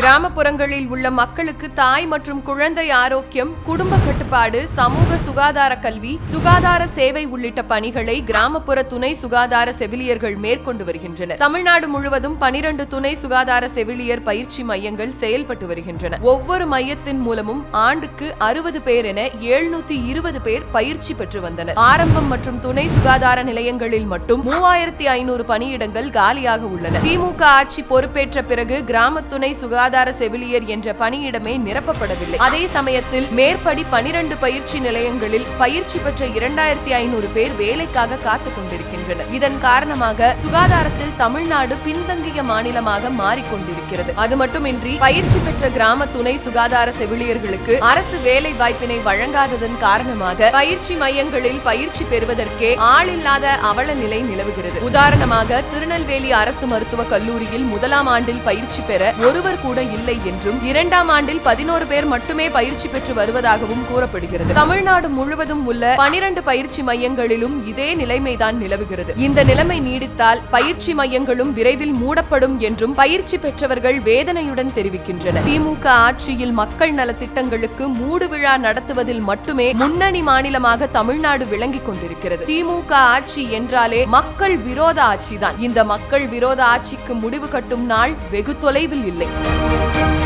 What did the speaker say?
கிராமப்புறங்களில் உள்ள மக்களுக்கு தாய் மற்றும் குழந்தை ஆரோக்கியம் குடும்ப கட்டுப்பாடு சமூக சுகாதார கல்வி சுகாதார சேவை உள்ளிட்ட பணிகளை கிராமப்புற துணை சுகாதார செவிலியர்கள் மேற்கொண்டு வருகின்றனர். தமிழ்நாடு முழுவதும் பனிரண்டு துணை சுகாதார செவிலியர் பயிற்சி மையங்கள் செயல்பட்டு வருகின்றன. ஒவ்வொரு மையத்தின் மூலமும் ஆண்டுக்கு அறுபது பேர் என எழுநூத்தி இருபது பேர் பயிற்சி பெற்று வந்தனர். ஆரம்பம் மற்றும் துணை சுகாதார நிலையங்களில் மட்டும் மூவாயிரத்தி ஐநூறு பணியிடங்கள் காலியாக உள்ளன. திமுக ஆட்சி பொறுப்பேற்ற பிறகு கிராம துணை சுகாதார செவிலியர் என்ற பணியிடமே நிரப்பப்படவில்லை. அதே சமயத்தில் மேற்படி பனிரண்டு பயிற்சி நிலையங்களில் பயிற்சி பெற்ற இரண்டாயிரத்தி ஐநூறு பேர் வேலைக்காக காத்துக் கொண்டிருக்கின்றனர். இதன் காரணமாக சுகாதாரத்தில் தமிழ்நாடு பின்தங்கிய மாநிலமாக மாறிக்கொண்டிருக்கிறது. அது மட்டுமின்றி பயிற்சி பெற்ற கிராம துணை சுகாதார செவிலியர்களுக்கு அரசு வேலை வாய்ப்பினை வழங்காததன் காரணமாக பயிற்சி மையங்களில் பயிற்சி பெறுவதற்கே ஆள் இல்லாத அவல நிலை நிலவுகிறது. உதாரணமாக திருநெல்வேலி அரசு மருத்துவக் கல்லூரியில் முதலாம் ஆண்டில் பயிற்சி பெற ஒருவர் கூட இல்லை என்றும் இரண்டாம் ஆண்டில் பதினோரு பேர் மட்டுமே பயிற்சி பெற்று வருவதாகவும் கூறப்படுகிறது. தமிழ்நாடு முழுவதும் உள்ள பனிரண்டு பயிற்சி மையங்களிலும் இதே நிலைமைதான் நிலவுகிறது. இந்த நிலைமை நீடித்தால் பயிற்சி மையங்களும் விரைவில் மூடப்படும் என்றும் பயிற்சி பெற்றவர்கள் வேதனையுடன் தெரிவிக்கின்றனர். திமுக ஆட்சியில் மக்கள் நலத்திட்டங்களுக்கு மூடு விழா நடத்துவதில் மட்டுமே முன்னணி மாநிலமாக தமிழ்நாடு விளங்கிக் கொண்டிருக்கிறது. திமுக ஆட்சி என்றாலே மக்கள் விரோத ஆட்சிதான். இந்த மக்கள் விரோத ஆட்சிக்கு முடிவு கட்டும் நாள் வெகு தொலைவில் இல்லை. Thank you.